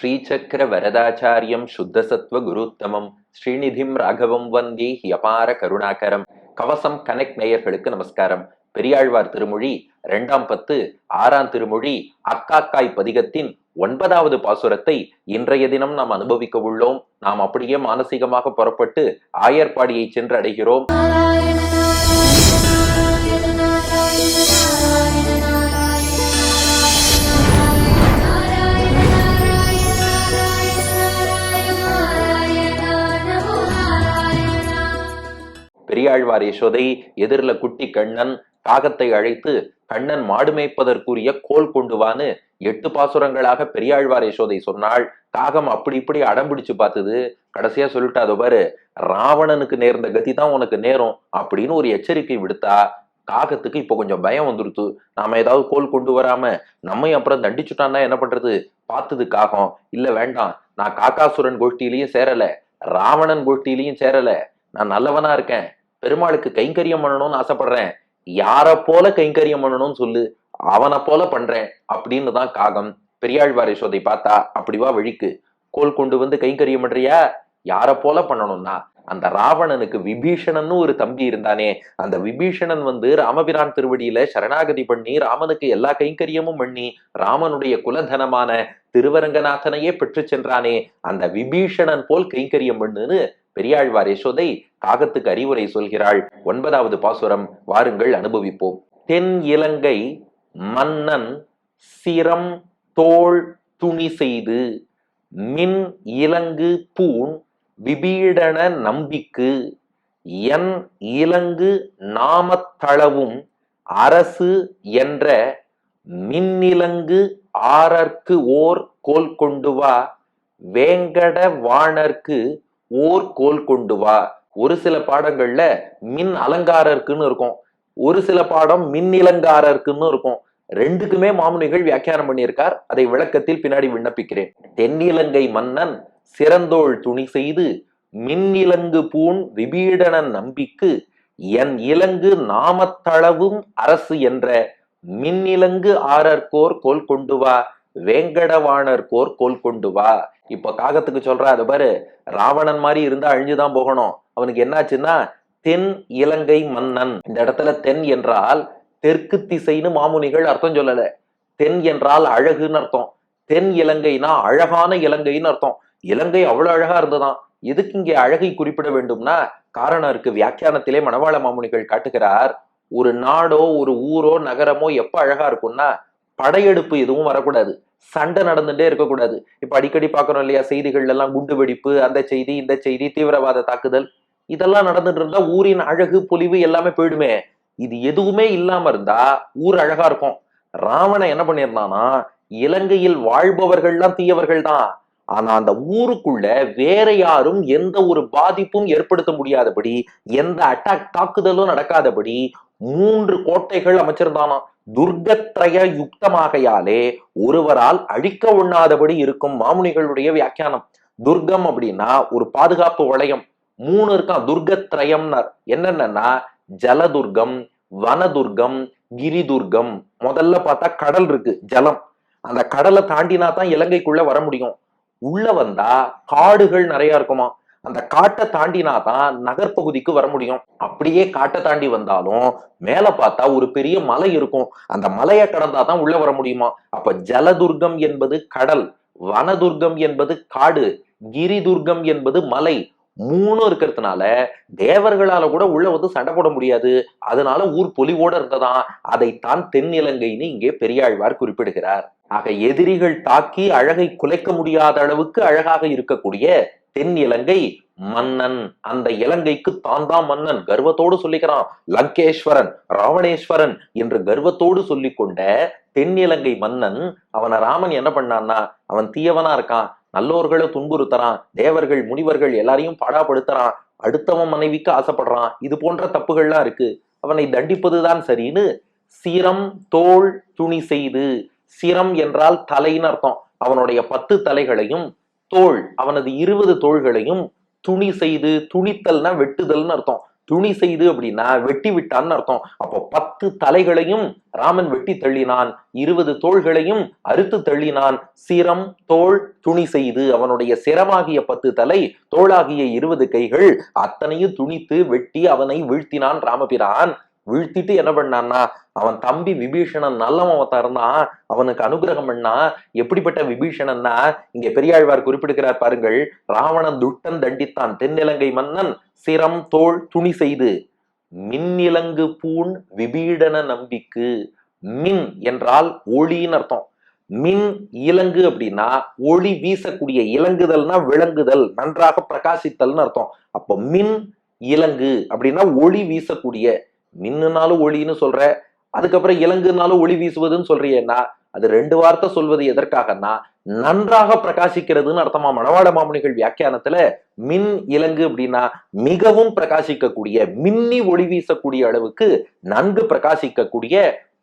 ஸ்ரீசக்கர வரதாச்சாரியம் சுத்தசத்வ குருத்தமம். ஸ்ரீநிதிம் ராகவம் வந்தே ஹியபார கருணாகரம். கவசம் கனெக்ட் நேயர்களுக்கு நமஸ்காரம். பெரியாழ்வார் திருமொழி இரண்டாம் பத்து ஆறாம் திருமொழி அக்காக்காய் பதிகத்தின் ஒன்பதாவது பாசுரத்தை இன்றைய தினம் நாம் அனுபவிக்க உள்ளோம். நாம் அப்படியே மானசீகமாக புறப்பட்டு ஆயர்பாடியை சென்று அடைகிறோம் பெரியாழ்வார் யசோதை எதிரில குட்டி கண்ணன் காகத்தை அழைத்து கண்ணன் மாடு மேய்ப்பதற்குரிய கோல் கொண்டு வான்னு எட்டு பாசுரங்களாக பெரியாழ்வார் யசோதை சொன்னாள். காகம் அப்படி இப்படி அடம்பிடிச்சு பார்த்தது. கடைசியா சொல்லிட்டு அதோ பாரு ராவணனுக்கு நேர்ந்த கதி தான் உனக்கு நேரும் அப்படின்னு ஒரு எச்சரிக்கை விடுத்தா காகத்துக்கு இப்போ கொஞ்சம் பயம் வந்துருத்து. நாம ஏதாவது கோல் கொண்டு வராம நம்மையும் அப்புறம் தண்டிச்சுட்டான்னா என்ன பண்றது? பார்த்தது காகம். இல்ல வேண்டாம். நான் காக்காசுரன் கோஷ்டியிலையும் சேரல. ராவணன் கோஷ்டியிலையும் சேரல. நான் நல்லவனா இருக்கேன். பெருமாளுக்கு கைங்கரியம் பண்ணணும்னு ஆசைப்படுறேன். யாரை போல கைங்கரியம் பண்ணணும்னு சொல்லு. அவனை போல பண்றேன். அப்படின்னு தான் காகம். பெரியாழ்வார் யசோதை பார்த்தா அப்படிவா வழிக்கு. கோல் கொண்டு வந்து கைங்கரியம் பண்றியா? யார போல பண்ணணும்னா அந்த ராவணனுக்கு விபீஷணன்னு ஒரு தம்பி இருந்தானே அந்த விபீஷணன் வந்து ராமபிரான் திருவடியில சரணாகதி பண்ணி ராமனுக்கு எல்லா கைங்கரியமும் பண்ணி ராமனுடைய குலதனமான திருவரங்கநாதனையே பெற்று சென்றானே அந்த விபீஷணன் போல் கைங்கரியம் பண்ணுன்னு பெரியாழ்வார் யசோதை காகத்துக்கு அறிவுரை சொல்கிறாள். ஒன்பதாவது பாசுரம் வாருங்கள் அனுபவிப்போம். தென் இலங்கை மன்னன் சிரம் தோள் துணி செய்து மின் இலங்கு பூண் விபீடன நம்பிக்கு என் இலங்கு நாமத்தளவும் அரசு என்ற மின்னிலங்கு ஆரர்க்கு ஓர் கோல் கொண்டு வா வேங்கட வாணர்க்கு ஓர் கோல் கொண்டு வா. ஒரு சில பாடங்கள்ல மின் அலங்காரருக்குன்னு இருக்கும். ஒரு சில பாடம் மின் இலங்காரருக்குன்னு இருக்கும். ரெண்டுக்குமே மாமுனிகள் வியாக்கியானம் பண்ணியிருக்கார். அதை விளக்கத்தில் பின்னாடி விண்ணப்பிக்கிறேன். தென்னிலங்கை மன்னன் சிறந்தோள் துணி செய்து மின்னிலங்கு பூண் விபீடனன் நம்பிக்கு என் இலங்கு நாமத்தளவும் அரசு என்ற மின்னிலங்கு ஆரர்கோர் கோல் கொண்டு வா வேங்கடவாணர் கோர் கோல் கொண்டு வா. இப்ப காகத்துக்கு சொல்றா அது பாரு ராவணன் மாதிரி இருந்தா அழிஞ்சுதான் போகணும். அவனுக்கு என்னாச்சுன்னா தென் இலங்கை மன்னன். இந்த இடத்துல தென் என்றால் தெற்கு திசைன்னு மாமுனிகள் அர்த்தம் சொல்லல. தென் என்றால் அழகுன்னு அர்த்தம். தென் இலங்கைனா அழகான இலங்கைன்னு அர்த்தம். இலங்கை அவ்வளவு அழகா இருந்ததாம். எதுக்கு இங்கே அழகை குறிப்பிட வேண்டும்னா காரணம் இருக்கு வியாக்கியானத்திலே மணவாள மாமுனிகள் காட்டுகிறார் ஒரு நாடோ ஒரு ஊரோ நகரமோ எப்ப அழகா இருக்கும்னா படையெடுப்பு எதுவும் வரக்கூடாது. சண்டை நடந்துட்டே இருக்கக்கூடாது. இப்ப அடிக்கடி பாக்குறோம் இல்லையா செய்திகள் எல்லாம் குண்டு வெடிப்பு அந்த செய்தி இந்த செய்தி தீவிரவாத தாக்குதல் இதெல்லாம் நடந்துட்டு இருந்தா ஊரின் அழகு பொலிவு எல்லாமே போயிடுமே. இது எதுவுமே இல்லாம இருந்தா ஊர் அழகா இருக்கும். ராவணன் என்ன பண்ணியிருந்தானா இலங்கையில் வாழ்பவர்கள்லாம் தீயவர்கள் தான் ஆனா அந்த ஊருக்குள்ள வேற யாரும் எந்த ஒரு பாதிப்பும் ஏற்படுத்த முடியாதபடி எந்த அட்டாக் தாக்குதலும் நடக்காதபடி மூன்று கோட்டைகள் அமைச்சிருந்தானா துர்கத்ரய யுக்தமாகையாலே ஒருவரால் அழிக்க உண்ணாதபடி இருக்கும் மாமுனிகளுடைய வியாக்கியானம். துர்கம் அப்படின்னா ஒரு பாதுகாப்பு வளையம். மூணு இருக்கான் துர்கத்ரயம்னர் என்னென்னா ஜலதுர்கம் வனதுர்கம் கிரிதுர்கம் முதல்ல பார்த்தா கடல் இருக்கு ஜலம். அந்த கடலை தாண்டினா தான் இலங்கைக்குள்ள வர முடியும். உள்ள வந்தா காடுகள் நிறைய இருக்குமா? அந்த காட்டை தாண்டினா தான் நகர்ப்பகுதிக்கு வர முடியும். அப்படியே காட்டை தாண்டி வந்தாலும் மேல பார்த்தா ஒரு பெரிய மலை இருக்கும். அந்த மலையை கடந்தா தான் உள்ள வர முடியுமா? அப்ப ஜலதுர்கம் என்பது கடல் வனதுர்கம் என்பது காடு கிரிதுர்கம் என்பது மலை. மூணும் இருக்கிறதுனால தேவர்களால கூட உள்ள வந்து சண்டை போட முடியாது. அதனால ஊர் பொலிவோட இருந்ததாம். அதைத்தான் தென்னிலங்கைன்னு இங்கே பெரியாழ்வார் குறிப்பிடுகிறார். ஆக எதிரிகள் தாக்கி அழகை குலைக்க முடியாத அளவுக்கு அழகாக இருக்கக்கூடிய தென் இலங்கை மன்னன். அந்த இலங்கைக்கு தான் தான் மன்னன். கர்வத்தோடு சொல்லிக்கிறான். லங்கேஸ்வரன் ராவணேஸ்வரன் என்று கர்வத்தோடு சொல்லிக் கொண்ட தென்னிலங்கை மன்னன் அவனை ராமன் என்ன பண்ணான்னா அவன் தீயவனா இருக்கான். நல்லோர்களை துன்புறுத்துறான் தேவர்கள் முனிவர்கள் எல்லாரையும் பாடாப்படுத்துறான் அடுத்தவன் மனைவிக்கு ஆசைப்படுறான். இது போன்ற தப்புகள்லாம் இருக்கு. அவனை தண்டிப்பதுதான் சரின்னு சிரம் தோல் துணி செய்து சிரம் என்றால் தலைன்னு அர்த்தம். அவனுடைய பத்து தலைகளையும் தோல் அவனது இருபது தோள்களையும் துணி செய்து துணித்தல்னா வெட்டுதல்னு அர்த்தம். துணி செய்து அப்படின்னா வெட்டி விட்டான்னு அர்த்தம். அப்போ பத்து தலைகளையும் ராமன் வெட்டி தள்ளினான் இருபது தோள்களையும் அறுத்து தள்ளினான். சிரம் தோள் துணி செய்து அவனுடைய சிரமாகிய பத்து தலை தோளாகிய இருபது கைகள் அத்தனையும் துணித்து வெட்டி அவனை வீழ்த்தினான் ராமபிரான். வீழ்த்திட்டு என்ன பண்ணான்னா அவன் தம்பி விபீஷணன் நல்லவன் இருந்தான். அவனுக்கு அனுகிரகம் பண்ணா எப்படிப்பட்ட விபீஷணன்னா இங்க பெரியாழ்வார் குறிப்பிடுகிறார் பாருங்கள் ராவணன் துட்டன் தண்டித்தான். தென்னிலங்கை மன்னன் சிரம் தோள் துணி செய்து மின்னிலங்கு பூண் விபீடன நம்பிக்கு. மின் என்றால் ஒளின்னு அர்த்தம். மின் இலங்கு அப்படின்னா ஒளி வீசக்கூடிய இலங்குதல்னா விளங்குதல் நன்றாக பிரகாசித்தல்னு அர்த்தம். அப்போ மின் இலங்கு அப்படின்னா ஒளி வீசக்கூடிய மின்னுனாலும் ஒளின்னு சொல்ற அதுக்கப்புறம் இலங்குனாலும் ஒளி வீசுவதுன்னு சொல்றியேன்னா அது ரெண்டு வார்த்தை சொல்வது எதற்காகன்னா நன்றாக பிரகாசிக்கிறதுன்னு அர்த்தமா மணவாள மாமுனிகள் வியாக்கியானத்துல மின் இலங்கு அப்படின்னா மிகவும் பிரகாசிக்கக்கூடிய மின்னி ஒளி வீசக்கூடிய அளவுக்கு நன்கு பிரகாசிக்கக்கூடிய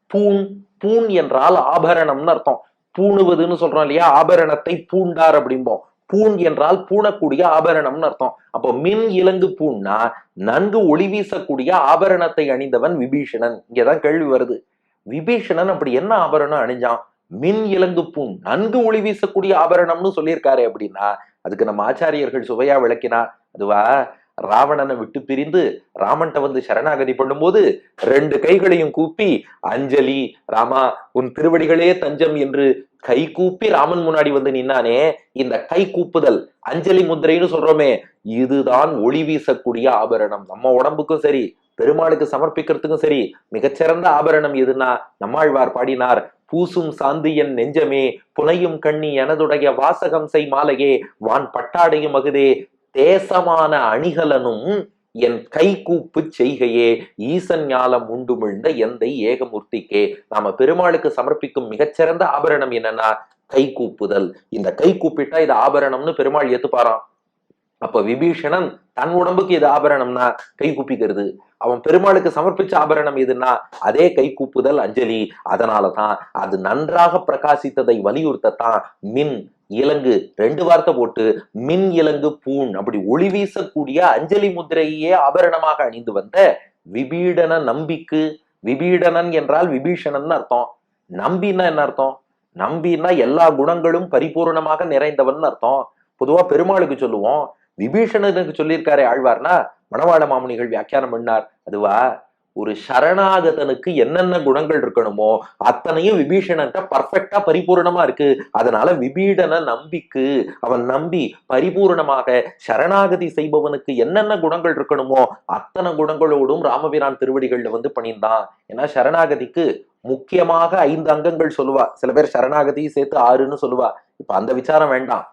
பூண் பூண் என்றால் ஆபரணம்னு அர்த்தம். பூணுவதுன்னு சொல்றோம் இல்லையா ஆபரணத்தை பூண்டார் அப்படிம்போம். பூண் என்றால் பூணக்கூடிய ஆபரணம்னு அர்த்தம். அப்போ மின் இலங்கு பூன்னா நன்கு ஒளி வீசக்கூடிய ஆபரணத்தை அணிந்தவன் விபீஷணன். இங்கதான் கேள்வி வருது. விபீஷணன் அப்படி என்ன ஆபரணம் அணிஞ்சான்? மின் இலங்கு பூண் நன்கு ஒளி வீசக்கூடிய ஆபரணம்னு சொல்லியிருக்காரு அப்படின்னா அதுக்கு நம்ம ஆச்சாரியர்கள் சுவையா விளக்கினார் அதுவா? ராவணனை விட்டு பிரிந்து ராமன்ட்ட வந்து சரணாகதி பண்ணும்போது ரெண்டு கைகளையும் கூப்பி அஞ்சலி ராமா உன் திருவடிகளே தஞ்சம் என்று கை கூப்பி ராமன் முன்னாடி வந்து நின்னானே இந்த கை கூப்புதல் அஞ்சலி முத்திரைன்னு சொல்றோமே இதுதான் ஒளி வீசக்கூடிய ஆபரணம். நம்ம உடம்புக்கும் சரி பெருமாளுக்கு சமர்ப்பிக்கிறதுக்கும் சரி மிகச்சிறந்த ஆபரணம் எதுனா நம்மாழ்வார் பாடினார் பூசும் சாந்து என் நெஞ்சமே புனையும் கண்ணி எனதுடைய வாசகம் செய் மாலையே வான் பட்டாடையும் அகுதே தேசமான அணிகலனும் என் கை கூப்பு செய்கையே ஈசன் ஞாலம் உண்டுமிழ்ந்த எந்தை ஏகமூர்த்திக்கே. நாம பெருமாளுக்கு சமர்ப்பிக்கும் மிகச்சிறந்த ஆபரணம் என்னன்னா கை கூப்புதல். இந்த கை கூப்பிட்டா இது ஆபரணம்னு பெருமாள் ஏத்துப்பாராம். அப்ப விபீஷணன் தன் உடம்புக்கு இது ஆபரணம்னா கை கூப்பிக்கிறது. அவன் பெருமாளுக்கு சமர்ப்பிச்ச ஆபரணம் எதுன்னா அதே கை கூப்புதல் அஞ்சலி. அதனாலதான் அது நன்றாக பிரகாசித்ததை வலியுறுத்தத்தான் மின் இலங்கு ரெண்டு வார்த்தை போட்டு மின் இலங்கு பூண் அப்படி ஒளி வீசக்கூடிய அஞ்சலி முத்திரையே ஆபரணமாக அணிந்து வந்த விபீடன நம்பிக்கு. விபீடனன் என்றால் விபீஷணன் அர்த்தம். நம்பின்னா என்ன அர்த்தம்? நம்பின்னா எல்லா குணங்களும் பரிபூர்ணமாக நிறைந்தவன் அர்த்தம். பொதுவா பெருமாளுக்கு சொல்லுவோம் விபீஷணனுக்கு சொல்லியிருக்காரு ஆழ்வார்னா மணவாள மாமுனிகள் வியாக்கியானம் பண்ணார். அதுவா ஒரு சரணாகதனுக்கு என்னென்ன குணங்கள் இருக்கணுமோ அத்தனையும் விபீஷணன்ட்ட பர்ஃபெக்டா பரிபூர்ணமா இருக்கு. அதனால விபீடன நம்பிக்கு அவன் நம்பி பரிபூர்ணமாக சரணாகதி செய்பவனுக்கு என்னென்ன குணங்கள் இருக்கணுமோ அத்தனை குணங்களோடும் ராமபிரான் திருவடிகள்ல வந்து பண்ணியிருந்தான் ஏன்னா சரணாகதிக்கு முக்கியமாக ஐந்து அங்கங்கள் சொல்லுவா. சில பேர் சரணாகதி சேர்த்து ஆறுன்னு சொல்லுவா. இப்ப அந்த விசாரம் வேண்டாம்.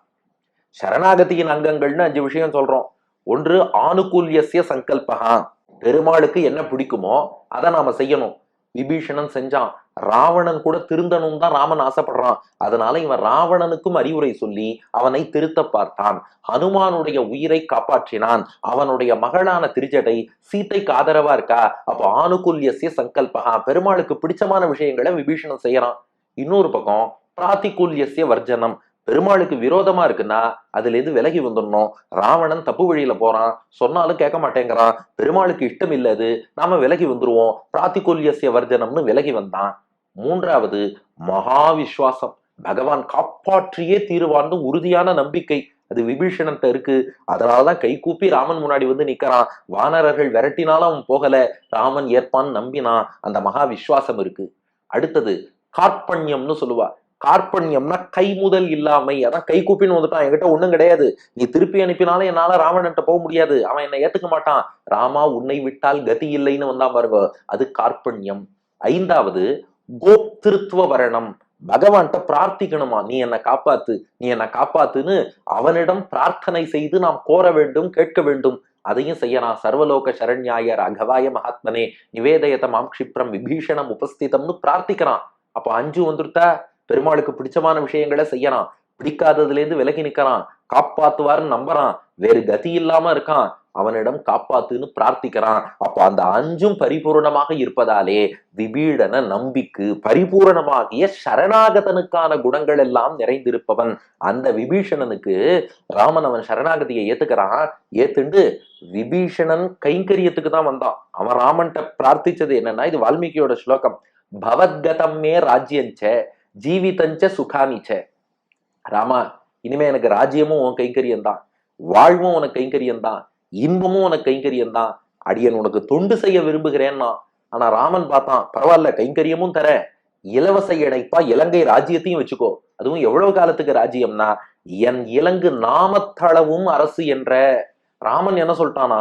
சரணாகதியின் அங்கங்கள்னு அஞ்சு விஷயம் சொல்றோம். ஒன்று ஆணுகூல்யசிய சங்கல்பகா பெருமாளுக்கு என்ன பிடிக்குமோ அதை நாம செய்யணும். விபீஷணன் செஞ்சான். ராவணன் கூட திருந்தணும் தான் ராமன் ஆசைப்படுறான். அதனால இவன் ராவணனுக்கும் அறிவுரை சொல்லி அவனை திருத்த பார்த்தான். ஹனுமானுடைய உயிரை காப்பாற்றினான். அவனுடைய மகளான திருஜடை சீத்தைக்கு ஆதரவா இருக்கா? அப்போ ஆணுகூல்யசிய சங்கல்பகா பெருமாளுக்கு பிடிச்சமான விஷயங்களை விபீஷணன் செய்யறான். இன்னொரு பக்கம் பிராத்திகூல்யசிய வர்ஜனம். பெருமாளுக்கு விரோதமா இருக்குன்னா அதுல இருந்து விலகி வந்துடணும்? ராவணன் தப்பு வழியில போறான் சொன்னாலும் கேட்க மாட்டேங்கிறான். பெருமாளுக்கு இஷ்டம் இல்ல அது நாம விலகி வந்துருவோம். பிராத்திகூல்யசிய வர்ஜனம்னு விலகி வந்தான். மூன்றாவது மகாவிஸ்வாசம். பகவான் காப்பாற்றியே தீருவான்னு உறுதியான நம்பிக்கை. அது விபீஷணன்ட்ட இருக்கு. அதனாலதான் கை கூப்பி ராமன் முன்னாடி வந்து நிக்கிறான். வானரர்கள் விரட்டினாலும் அவன் போகல. ராமன் ஏற்பான்னு நம்பினான். அந்த மகா விஸ்வாசம் இருக்கு. அடுத்தது கார்பண்யம்னு சொல்லுவா. கார்பண்யம்னா கை முதல் இல்லாமை. அதான் கை கூப்பின்னு வந்துட்டான். என்கிட்ட ஒண்ணும் கிடையாது. நீ திருப்பி அனுப்பினாலும் என்னால ராவணன்ட்ட போக முடியாது. அவன் என்னை ஏத்துக்க மாட்டான். ராமா உன்னை விட்டால் கதி இல்லைன்னு வந்தா பாருங்க. அது கார்பண்யம் ஐந்தாவது கோப்திருத்துவ வரணம். பகவான்கிட்ட பிரார்த்திக்கணுமா? நீ என்னை காப்பாத்து. நீ என்னை காப்பாத்துன்னு அவனிடம் பிரார்த்தனை செய்து நாம் கோர வேண்டும் கேட்க வேண்டும். அதையும் செய்யலாம். சர்வலோக சரண்யாய ராகவாய மகாத்மனே. நிவேதயத்த மாம் க்ஷிப்ரம். விபீஷணம் உபஸ்திதம்னு பிரார்த்திக்கிறான். அப்போ அஞ்சு வந்துருத்தா? பெருமாளுக்கு பிடிச்சமான விஷயங்களை செய்யறான். பிடிக்காததுல இருந்து விலகி நிக்கிறான். காப்பாத்துவாருன்னு நம்புறான். வேறு கதி இல்லாம இருக்கான். அவனிடம் காப்பாத்துன்னு பிரார்த்திக்கிறான். அப்ப அந்த அஞ்சும் பரிபூரணமாக இருப்பதாலே விபீடன நம்பிக்கு பரிபூரணமாகிய சரணாகதனுக்கான குணங்கள் எல்லாம் நிறைந்திருப்பவன். அந்த விபீஷணனுக்கு ராமன் அவன் சரணாகதியை ஏத்துக்கிறான். ஏத்துண்டு விபீஷணன் கைங்கரியத்துக்கு தான் வந்தான். அவன் ராமன்ட்ட பிரார்த்திச்சது என்னன்னா இது வால்மீகியோட ஸ்லோகம். பவத்கதம் மே ராஜ்யஞ்ச ஜீவிதஞ்ச சுகாமிச்ச ராமா இனிமே எனக்கு ராஜ்யமும் உன் கைங்கரியம் தான். வாழ்வும் உனக்கு கைங்கரியம் தான். இன்பமும் உனக்கு கைங்கரியம் தான். அடியன் உனக்கு தொண்டு செய்ய விரும்புகிறேன்னா. ஆனா ராமன் பார்த்தான் பரவாயில்ல கைங்கரியமும் தர. இலவச இணைப்பா இலங்கை ராஜ்யத்தையும் வச்சுக்கோ. அதுவும் எவ்வளவு காலத்துக்கு ராஜ்யம்னா என் இலங்கு நாமத்தளவும் அரசு என்ற. ராமன் என்ன சொல்லிட்டானா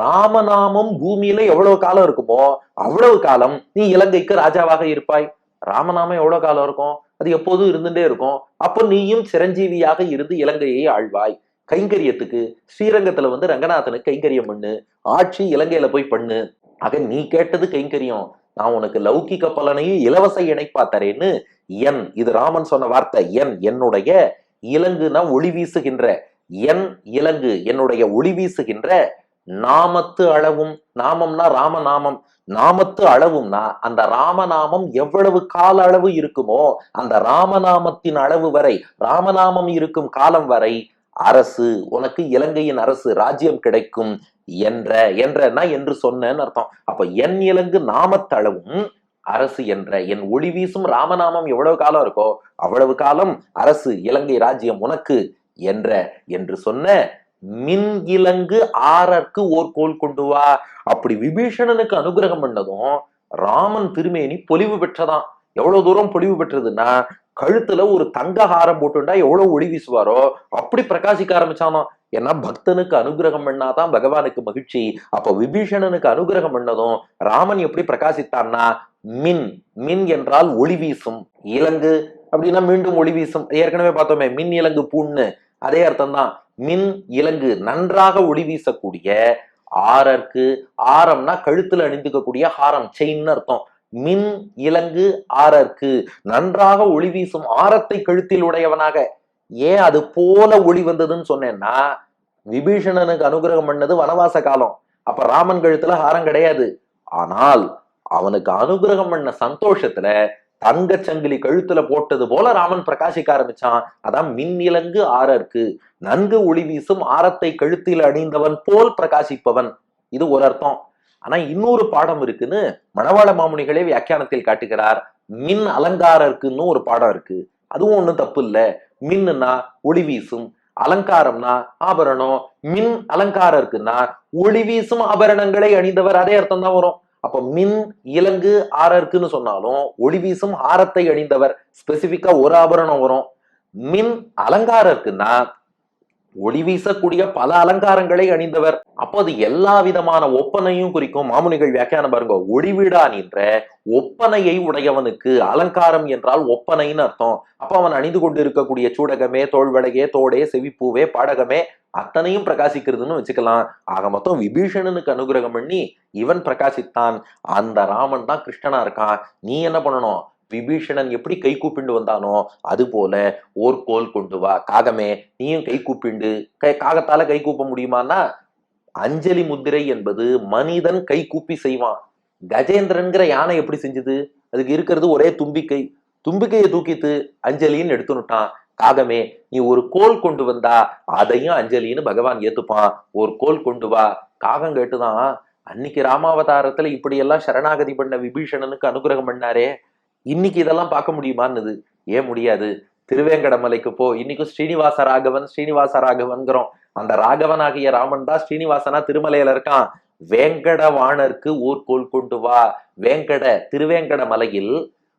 ராமநாமம் பூமியில எவ்வளவு காலம் இருக்குமோ அவ்வளவு காலம் நீ இலங்கைக்கு ராஜாவாக இருப்பாய். ராமநாமம் எவ்வளவு காலம் இருக்கும்? அது எப்போதும் இருந்துட்டே இருக்கும். அப்போ நீயும் சிரஞ்சீவியாக இருந்து இலங்கையை ஆழ்வாய் கைங்கரியத்துக்கு ஸ்ரீரங்கத்துல வந்து ரங்கநாதனுக்கு கைங்கரியம் பண்ணு. ஆட்சி இலங்கையில போய் பண்ணு. ஆக நீ கேட்டது கைங்கரியம். நான் உனக்கு லௌகிக்க பலனையும் இலவச இணைப்பா தரேன்னு என் இது ராமன் சொன்ன வார்த்தை என் என்னுடைய இலங்குனா ஒளி வீசுகின்ற என் இலங்கு என்னுடைய ஒளி வீசுகின்ற நாமத்து அளவும் நாமம்னா ராமநாமம். நாமத்து அளவும்னா அந்த ராமநாமம் எவ்வளவு கால அளவு இருக்குமோ அந்த ராமநாமத்தின் அளவு வரை ராமநாமம் இருக்கும் காலம் வரை அரசு உனக்கு இலங்கையின் அரசு ராஜ்யம் கிடைக்கும் என்ற என்றனா என்று சொன்னேன்னு அர்த்தம். அப்ப என் இலங்கு நாமத்தளவும் அரசு என்ற என் ஒளி வீசும் ராமநாமம் எவ்வளவு காலம் இருக்கோ அவ்வளவு காலம் அரசு இலங்கை ராஜ்யம் உனக்கு என்ற என்று சொன்ன மின் இலங்கு ஆறற்கு ஓர் கோல் கொண்டு வா. அப்படி விபீஷணனுக்கு அனுகிரகம் பண்ணதும் ராமன் திருமேனி பொலிவு பெற்றதாம். எவ்வளவு தூரம் பொலிவு பெற்றதுன்னா கழுத்துல ஒரு தங்க ஹாரம் போட்டுண்டா எவ்வளவு ஒளி வீசுவாரோ அப்படி பிரகாசிக்க ஆரம்பிச்சானோ ஏன்னா பக்தனுக்கு அனுகிரகம் பண்ணாதான் பகவானுக்கு மகிழ்ச்சி. அப்ப விபீஷணனுக்கு அனுகிரகம் பண்ணதும் ராமன் எப்படி பிரகாசித்தான்னா மின் மின் என்றால் ஒளி வீசும். இலங்கு அப்படின்னா மீண்டும் ஒளி வீசும். ஏற்கனவே பார்த்தோமே மின் இலங்கு பூன்னு அதே அர்த்தம் தான் மின் இலங்கு நன்றாக ஒளி வீசக்கூடிய ஆரற்கு ஆரம்னா கழுத்துல அணிந்துக்கக்கூடிய ஹாரம் செயின்னு அர்த்தம். மின் இலங்கு ஆரர்க்கு நன்றாக ஒளி வீசும் ஆரத்தை கழுத்தில் உடையவனாக. ஏன் அது போல ஒளி வந்ததுன்னு சொன்னேன்னா விபீஷணனுக்கு அனுகிரகம் பண்ணது வனவாச காலம். அப்ப ராமன் கழுத்துல ஹாரம் கிடையாது. ஆனால் அவனுக்கு அனுகிரகம் பண்ண சந்தோஷத்துல தங்கச் சங்கிலி கழுத்துல போட்டது போல ராமன் பிரகாசிக்க ஆரம்பிச்சான். அதான் மின் இலங்கு நன்கு ஒளி வீசும் ஆரத்தை கழுத்தில் அணிந்தவன் போல் பிரகாசிப்பவன். இது ஒரு அர்த்தம். ஆனா இன்னொரு பாடம் இருக்குன்னு மணவாள மாமுனிகளே வியாக்கியானத்தில் காட்டுகிறார். மின் அலங்காரருக்குன்னு ஒரு பாடம் இருக்கு. அதுவும் ஒண்ணும் தப்பு இல்ல. மின்னுனா ஒளி வீசும் அலங்காரம்னா ஆபரணம். மின் அலங்காரம் இருக்குன்னா ஒளி வீசும் ஆபரணங்களை அணிந்தவர். அதே அர்த்தம் தான் வரும். அப்ப மின் இலங்கு ஆரருக்குன்னு சொன்னாலும் ஒளி வீசும் ஆரத்தை அணிந்தவர். ஸ்பெசிபிக்கா ஒரு ஆபரணம் வரும். மின் அலங்காரர்க்குன்னா ஒளி வீசக்கூடிய பல அலங்காரங்களை அணிந்தவர். அப்போ அது எல்லா விதமான ஒப்பனையும் குறிக்கும். மாமுனிகள் வியாக்கியானம் பாருங்க. ஒளிவிடா நின்ற ஒப்பனையை உடையவனுக்கு அலங்காரம் என்றால் ஒப்பனைன்னு அர்த்தம். அப்ப அவன் அணிந்து கொண்டு இருக்கக்கூடிய சூடகமே தோள்வடகே தோடே செவிப்பூவே பாடகமே அத்தனையும் பிரகாசிக்கிறதுன்னு வச்சுக்கலாம். ஆக மொத்தம் விபீஷணனுக்கு அனுகிரகம் பண்ணி இவன் பிரகாசித்தான். அந்த ராமன் தான் கிருஷ்ணனா இருக்கான். நீ என்ன பண்ணணும்? விபீஷணன் எப்படி கை கூப்பிண்டு வந்தானோ அது போல ஓர் கோல் கொண்டு வா. காகமே நீயும் கை கூப்பிண்டு. கை காகத்தால கை கூப்ப முடியுமான்னா அஞ்சலி முத்திரை என்பது மனிதன் கை கூப்பி செய்வான். கஜேந்திரன்கிற யானை எப்படி செஞ்சது? அதுக்கு இருக்கிறது ஒரே தும்பிக்கை. தும்பிக்கையை தூக்கித்து அஞ்சலின்னு எடுத்துனுட்டான். காகமே நீ ஒரு கோல் கொண்டு வந்தா அதையும் அஞ்சலின்னு பகவான் ஏத்துப்பான். ஒரு கோல் கொண்டு வா. காகம் கேட்டுதான் அன்னைக்கு ராமாவதாரத்துல இப்படி எல்லாம் சரணாகதி பண்ண விபீஷணனுக்கு அனுகிரகம் பண்ணாரே. இன்னைக்கு இதெல்லாம் பார்க்க முடியுமான்னுது? ஏன் முடியாது? திருவேங்கடமலைக்கு போ. இன்னைக்கும் ஸ்ரீனிவாச ராகவன் ஸ்ரீனிவாச ராகவன்கிறோம். அந்த ராகவனாகிய ராமன் தான் ஸ்ரீனிவாசனா திருமலையில இருக்கான். வேங்கடவாணருக்கு ஊர்கோல் கொண்டு வா. வேங்கட திருவேங்கட மலையில்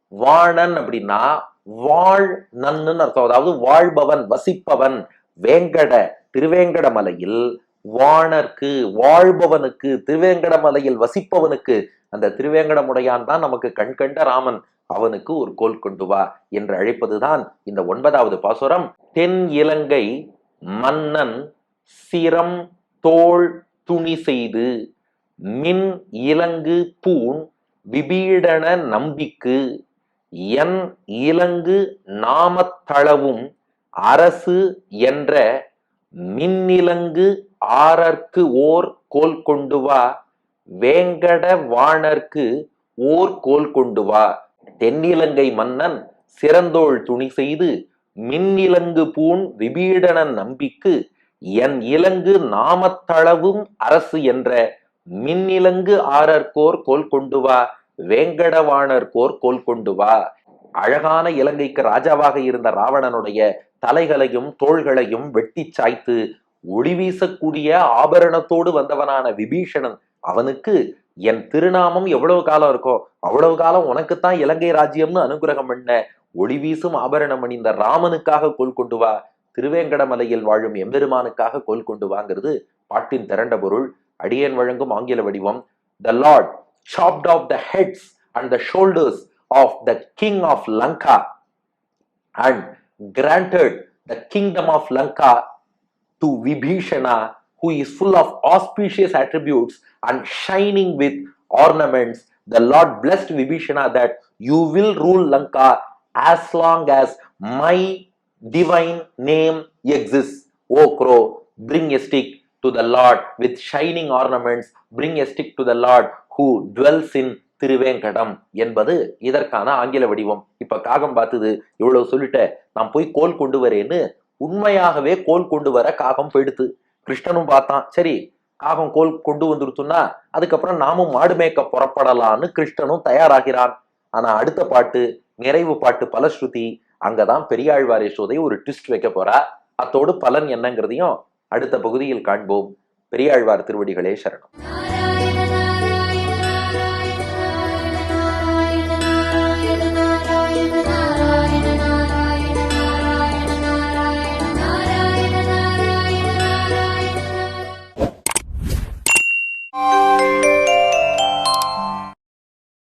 வாணன் அப்படின்னா வாழ் நன்னு அர்த்தம். அதாவது வாழ்பவன் வசிப்பவன். வேங்கட திருவேங்கட மலையில் வாணர்க்கு வாழ்பவனுக்கு திருவேங்கட மலையில் வசிப்பவனுக்கு அந்த திருவேங்கடமுடையான் தான் நமக்கு கண்கண்ட ராமன். அவனுக்கு ஒரு கோல் கொண்டு வா என்று அழைப்பதுதான் இந்த ஒன்பதாவது பாசுரம். தென் இலங்கை மன்னன் சிரம் தோள் துணி செய்து மின் இலங்கு பூண் விபீடன நம்பிக்கு என் இலங்கு நாமத்தளவும் அரசு என்ற மின்னிலங்கு ஆரற்கு ஓர் கோல் கொண்டு வா வேங்கட வாணர்க்கு ஓர் கோல் கொண்டு வா. தென்னிலங்கை மன்னன் சிறந்தோள் துணி செய்து மின்னிலங்கு பூண் விபீடனன் நம்பிக்கு என் இலங்கு நாமத்தளவும் அரசு என்ற மின்னிலங்கு ஆரர்கோர் கோல் கொண்டு வா வேங்கடவாணர் கோர் கோல் கொண்டு வா. அழகான இலங்கைக்கு ராஜாவாக இருந்த ராவணனுடைய தலைகளையும் தோள்களையும் வெட்டி சாய்த்து ஒளி வீசக்கூடிய ஆபரணத்தோடு வந்தவனான விபீஷணன் அவனுக்கு என் திருநாமம் எவ்வளவு காலம் இருக்கோ அவ்வளவு காலம் உனக்குத்தான் இலங்கை ராஜ்யம்னு அனுகிரகம் பண்ண ஒளி வீசும் ஆபரணம் அணிந்த ராமனுக்காக கோல் கொண்டு வா. திருவேங்கடமலையில் வாழும் எம்பெருமானுக்காக கோல் கொண்டு வாங்கிறது பாட்டின் திரண்ட பொருள். அடியேன் வழங்கும் ஆங்கில வடிவம் the lord chopped off the heads and the shoulders of the king of Lanka and granted the kingdom of Lanka to Vibhishana, who is full of auspicious attributes and shining with ornaments. The Lord blessed Vibhishana that you will rule Lanka as long as my divine name exists. O crow, bring a stick to the Lord with shining ornaments, bring a stick to the Lord who dwells in Thiruvengadam என்பது இதற்கான ஆங்கில வடிவம் இப்ப காகம் பார்த்தது இவ்வளவு சொல்லிட்ட நான் போய் கோல் கொண்டு வரேன்னு உண்மையாகவே கோல் கொண்டு வர காகம் போயிடுத்து கிருஷ்ணனும் பார்த்தான் சரி ஆகம் கோல் கொண்டு வந்துருத்துன்னா அதுக்கப்புறம் நாமும் மாடு மேய்க்க புறப்படலான்னு கிருஷ்ணனும் தயாராகிறான். ஆனா அடுத்த பாட்டு நிறைவு பாட்டு பலஸ்ருதி அங்கதான் பெரியாழ்வார் யசோதை ஒரு ட்விஸ்ட் வைக்க போறா. அத்தோடு பலன் என்னங்கிறதையும் அடுத்த பகுதியில் காண்போம். பெரியாழ்வார் திருவடிகளே சரணம்.